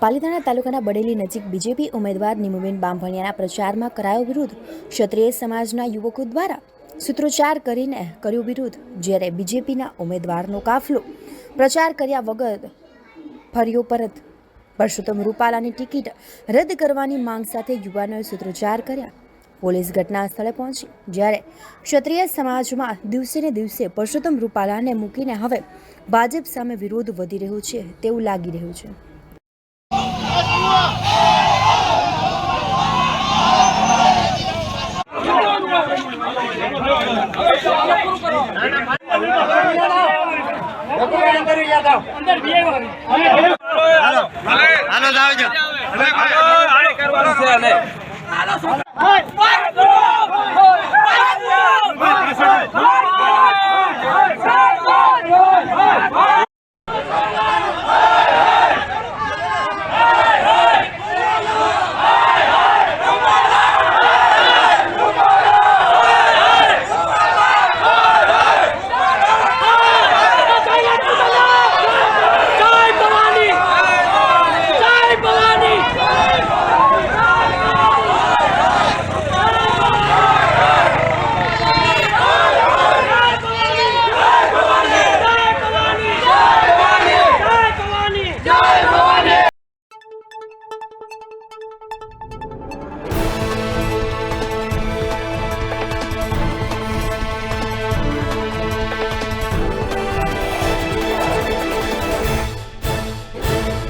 પાલીતાણા તાલુકાના બડેલી નજીક બીજેપી ઉમેદવાર નિમુબેન બાંભણિયાના પ્રચારમાં કરાયો વિરુદ્ધ ક્ષત્રિય સમાજના યુવકો દ્વારા સૂત્રોચ્ચાર કરીને કર્યો વિરુદ્ધ જ્યારે બીજેપીના ઉમેદવારનો કાફલો. પ્રચાર કર્યા વગર ફર્યો પરત. પરસોત્તમ રૂપાલાની ટિકિટ રદ કરવાની માંગ સાથે યુવાનોએ સૂત્રોચ્ચાર કર્યા. પોલીસ ઘટના સ્થળે પહોંચી જ્યારે ક્ષત્રિય સમાજમાં દિવસે ને દિવસે પરસોત્તમ રૂપાલાને મૂકીને હવે ભાજપ સામે વિરોધ વધી રહ્યો છે તેવું લાગી રહ્યું છે હાલો હાલો Fight! Fight! vai, vai, vai,